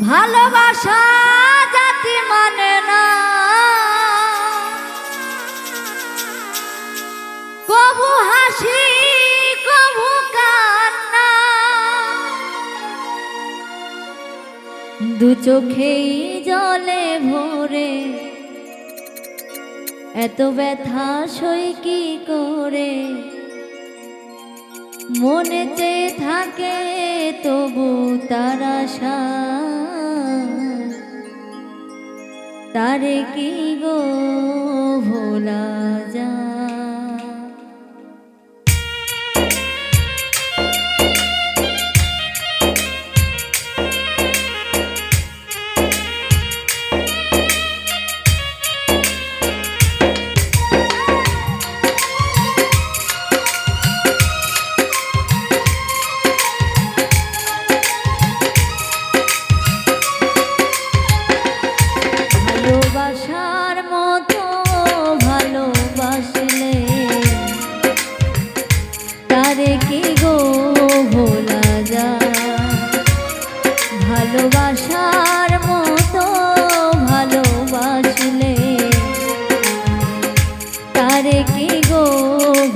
ভালোবাসা জাতি মানে না। কবু হাসি, কবু কান্না। দু চোখেই জলে ভরে এত ব্যথা সই কি করে? মনেতে থাকে তবু তার আশা। তারে কি গো?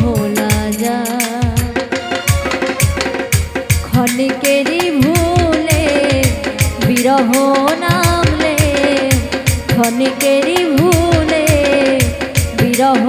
ভোলা যা ক্ষণিকেরই ভুলে নামলে ভুলে বিরহ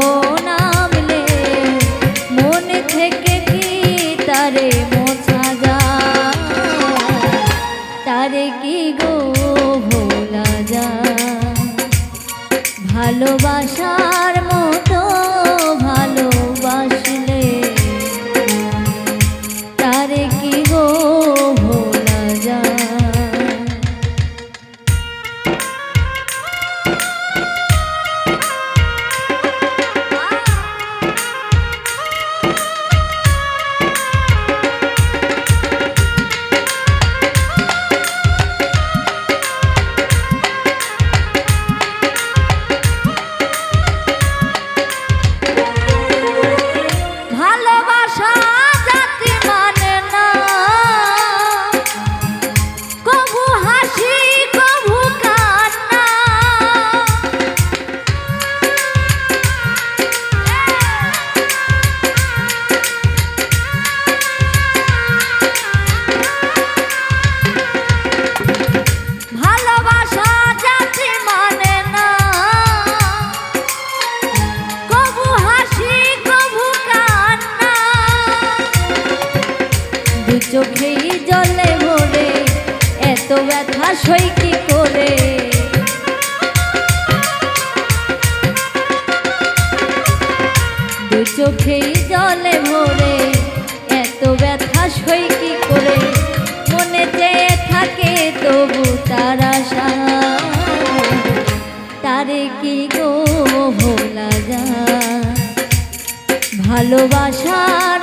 চোখেই জলে ভরে, এত ব্যথা সই কি করে? দু চোখেই জলে ভরে, এত ব্যথা সই কি করে? মনে চেয়ে থাকে তবু তার আশা। তারে কি গো ভোলা যায় ভালোবাসার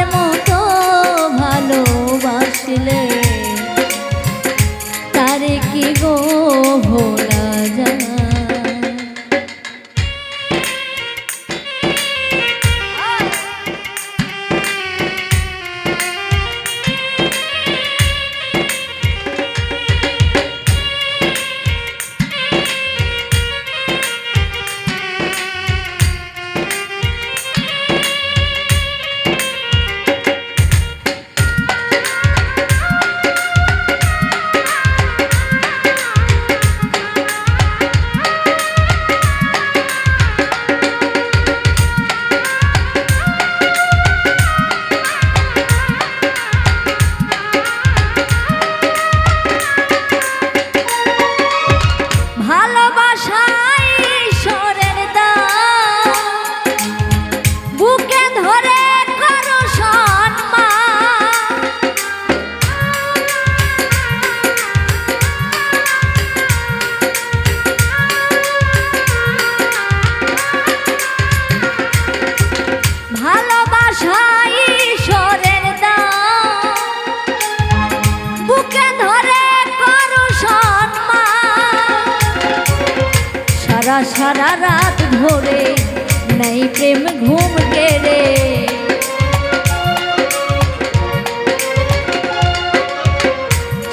সারা সারা রাত ধরে নেই প্রেম ঘুম কেড়ে।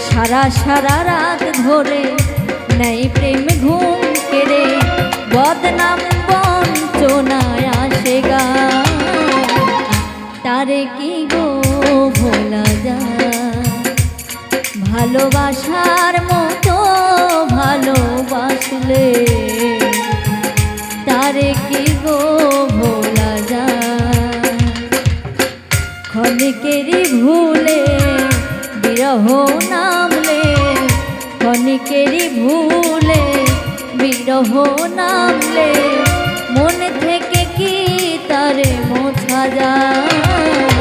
সারা সারা রাত ধরে নেই প্রেম ঘুম কেড়ে। বদনাম বঞ্চনায় আসে গা। তারে কি গো ভোলা যায়? ভালোবাসার মতো ভালোবাসলে। তারে কি গো ভোলা যায়? ক্ষণিকেরই ভুলে, বিরহ নামলে, ক্ষণিকেরই ভুলে, বিরহ নামলে, মন থেকে কি তারে মোছা যায়?